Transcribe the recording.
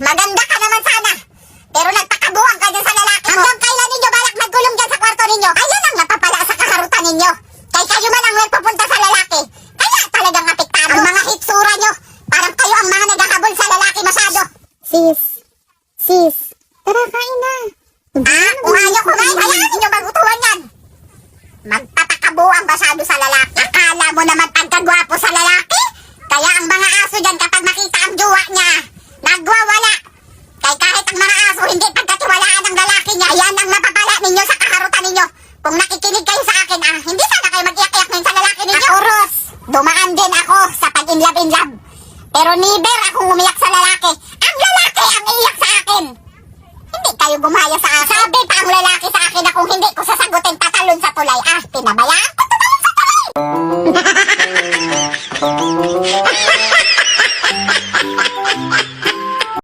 maganda ka naman sana. Pero nagpakabuhan ka dyan sa lalaki mo. Hanggang kailan ninyo balak magkulong dyan sa kwarto ninyo? Ayan ang napapala sa kaharutan ninyo. Kay kayo man ang nagpupunta sa lalaki. Kaya talagang apektado. Ang mga hitsura nyo. Parang kayo ang mga naghahabol sa lalaki masyado. Sis. Sis. Tara, kain na. Ah, kung ayaw kumain, hayaan ninyo magutuhan yan. Magpapakabuang masyado sa lalaki. Akala mo naman pagkagwapo sa lalaki? Kaya ang mga aso dyan kapag makita ang jowa niya, lalaki niya, yan ang napapala ninyo sa kaharutan ninyo. Kung nakikinig kayo sa akin, ah, hindi sana kayo mag-iyak-iyak sa lalaki ninyo. Ako, Ros, dumaan din ako sa pag-inlove-inlove. Pero never akong umiyak sa lalaki. Ang lalaki ang iyak sa akin. Hindi kayo gumaya sa akin. Sabi pa ang lalaki sa akin na kung hindi ko sasagutin tatalon sa tulay. Ah, pinabayaan ko tumalon sa tulay.